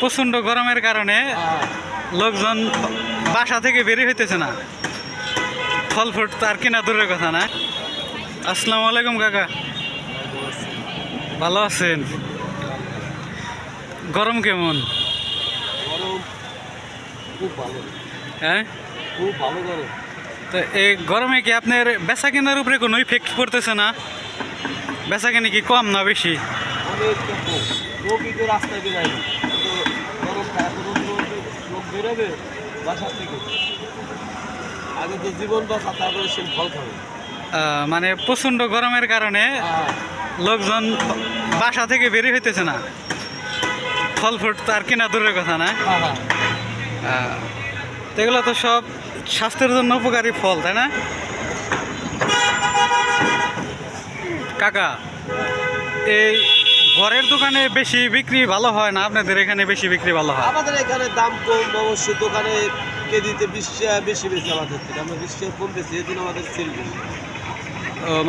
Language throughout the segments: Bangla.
প্রচণ্ড গরমের কারণে লোকজন বাসা থেকে বেরিয়ে হইতেছে না। ফল ফ্রুট তো আর কিনা দূরের কথা না। আসসালামু আলাইকুম, কাকা। ভালো আছেন? গরম কেমন? হ্যাঁ? তো এই গরমে কি আপনার বেচা কেনার উপরে কোনো ইফেক্ট পড়তেছে না? বেচা কেনা কি কম না বেশি? রাস্তায় বেরোয় না তো গরম এত রোদ্র বেরোবে বাসার থেকে আগে জীবন তারপরে সে ফল খাবে মানে প্রচণ্ড গরমের কারণে লোকজন বাসা থেকে বেরিয়ে হইতেছে না। ফল ফ্রুট তো আর কিনা দূরের কথা না। এগুলো তো সব স্বাস্থ্যের জন্য উপকারী ফল, তাই না? কাকা, এই ঘরের দোকানে বেশি বিক্রি ভালো হয় না? আপনাদের এখানে বেশি বিক্রি ভালো হয়? আমাদের এখানে দাম কম অবশ্যই দোকানে কেজিতে বিশ বেশি বেশি আমাদের থেকে। আমরা বিশ কম বেশি জন্য আমাদের সেল বেশি।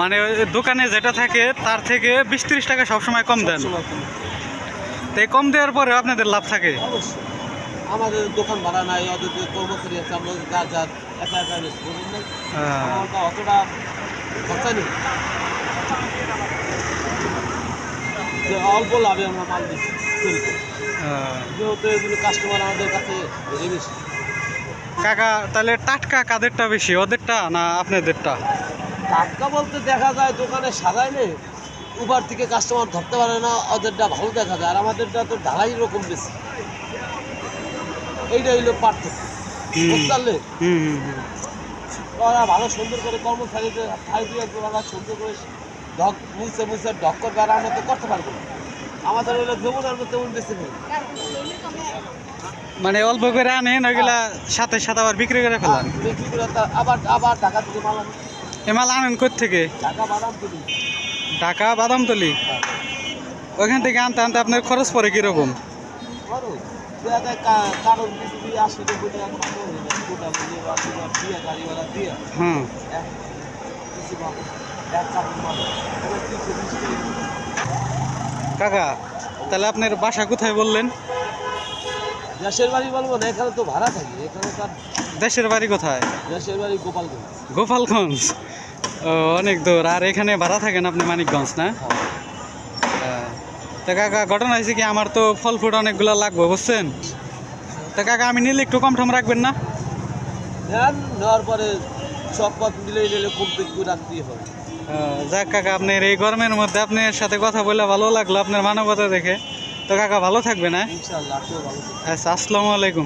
মানে দোকানে যেটা থাকে তার থেকে বিশ ত্রিশ টাকা সবসময় কম দেন। তো কম দেওয়ার পরে আপনাদের লাভ থাকে? আমাদের দোকান ভাড়া নাই ওদের যে কর্মচারী আছে আমরা যার যার একা একা না অতটা খরচা নেই। যে অল্প লাভে আমরা মাল দিচ্ছি যেহেতু এগুলো কাস্টমার আমাদের কাছে বেশি। কাকা তাহলে টাটকা কাদেরটা বেশি ওদেরটা না আপনাদেরটা? টাটকা বলতে দেখা যায় দোকানে সাজাইলে উবার থেকে কাস্টমার ধরতে পারে না ওদেরটা ভালো দেখা যায় আর আমাদেরটা তো ঢালাই রকম বেশি। এইটা হইল পার্থক্য। বুঝতে। ওরা ভালো সুন্দর করে কর্মচারীদের ঠাই দিয়ে সুন্দর করে ঢক মুছে মুছে ঢক করবে আর আমরা তো করতে পারব না। আমাদের বেশি নেই মানে অল্প করে আনেন ওইগুলা সাথে সাথে আবার বিক্রি করে ফেলান। বিক্রি করে আবার আবার ঢাকা থেকে মাল আনি। এ মাল আনেন থেকে ঢাকা বাদাম তুলি ঢাকা বাদামতলি? ওইখান থেকে আনতে আনতে আপনার খরচ পড়ে কীরকম? খরচ? হয়ে হুম কাকা তাহলে আপনার বাসা কোথায় বললেন? দেশের বাড়ি বলব না এখানে তো ভাড়া থাকি এখানে তার দেশের বাড়ি কোথায়? দেশের বাড়ি গোপালগঞ্জ। গোপালগঞ্জ? ও অনেক দূর। আর এখানে ভাড়া থাকেন আপনি মানিকগঞ্জ না? হ্যাঁ। তা কাকা ঘটনা হয়েছে কি আমার তো ফল ফ্রুট অনেকগুলো লাগবে বুঝছেন? তা কাকা আমি নিলে একটু কম টম রাখবেন না? নেওয়ার পরে সব পথ মিলে নিলে খুব একটু রাখতেই হবে। যাক কাকা আপনার এই গরমের মধ্যে আপনার সাথে কথা বলে ভালো লাগল আপনার মানবতা দেখে। তো কাকা ভালো থাকবে না ভালো থাকবেন। আচ্ছা আসসালামু আলাইকুম।